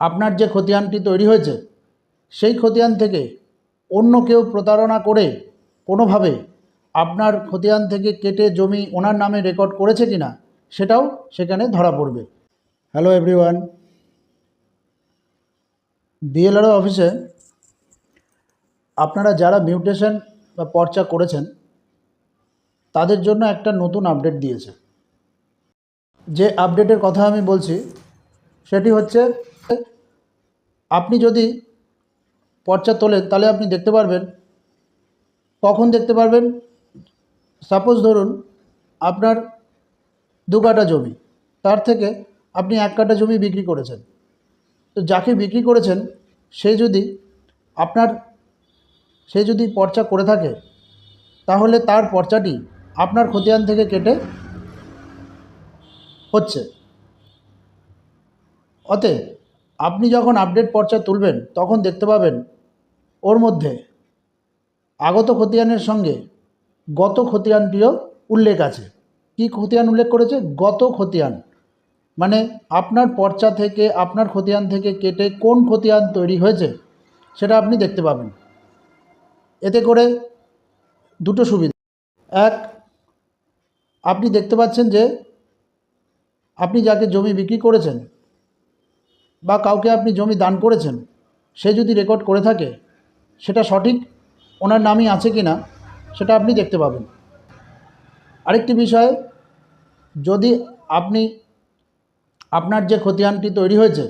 আপনার যে খতিয়ানটি তৈরি হয়েছে, সেই খতিয়ান থেকে অন্য কেউ প্রতারণা করে কোনোভাবে আপনার খতিয়ান থেকে কেটে জমি ওনার নামে রেকর্ড করেছে কিনা, সেটাও সেখানে ধরা পড়বে। হ্যালো এভরিওয়ান বিএলআরও অফিসে আপনারা যারা মিউটেশন বা পর্চা করেছেন, তাদের জন্য একটা নতুন আপডেট দিয়েছে। যে আপডেটের কথা আমি বলছি, সেটি হচ্ছে আপনি যদি পর্চা তোলেন, তাহলে আপনি দেখতে পারবেন। কখন দেখতে পারবেন? সাপোজ ধরুন, আপনার দু কাটা জমি, তার থেকে আপনি এক কাটা জমি বিক্রি করেছেন। তো যাকে বিক্রি করেছেন, সে যদি আপনার, সে যদি পর্চা করে থাকে, তাহলে তার পর্চাটি আপনার খতিয়ান থেকে কেটে হচ্ছে। অতএব আপনি যখন আপডেট পর্চা তুলবেন, তখন দেখতে পাবেন ওর মধ্যে আগত খতিয়ানের সঙ্গে গত খতিয়ানটিও উল্লেখ আছে। কি খতিয়ান উল্লেখ করেছে? গত খতিয়ান। মানে আপনার পর্চা থেকে, আপনার খতিয়ান থেকে কেটে কোন খতিয়ান তৈরি হয়েছে, সেটা আপনি দেখতে পাবেন। এতে করে দুটো সুবিধা। এক, আপনি দেখতে পাচ্ছেন যে আপনি যাকে জমি বিক্রি করেছেন বা কাউকে আপনি জমি দান করেছেন, সে যদি রেকর্ড করে থাকে, সেটা সঠিক, ওনার নামই আছে কি না সেটা আপনি দেখতে পাবেন। আরেকটি বিষয়, যদি আপনি, আপনার যে খতিয়ানটি তৈরি হয়েছে,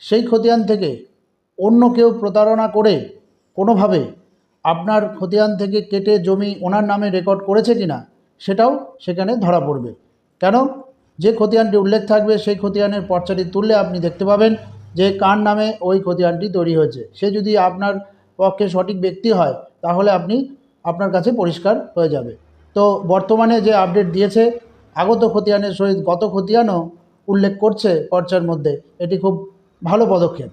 সেই খতিয়ান থেকে অন্য কেউ প্রতারণা করে কোনোভাবে আপনার খতিয়ান থেকে কেটে জমি ওনার নামে রেকর্ড করেছে কি না সেটাও সেখানে ধরা পড়বে। কেন? যে খতিয়ানটি উল্লেখ থাকবে সেই খতিয়ানের পর্চাটি তুললে আপনি দেখতে পাবেন যে কার নামে ওই খতিয়ানটি তৈরি হয়েছে। সে যদি আপনার পক্ষে সঠিক ব্যক্তি হয়, তাহলে আপনি আপনার কাছে পরিষ্কার হয়ে যাবে। তো বর্তমানে যে আপডেট দিয়েছে, আগত খতিয়ানের সহিত গত খতিয়ানও উল্লেখ করছে পর্চার মধ্যে। এটি খুব ভালো পদক্ষেপ।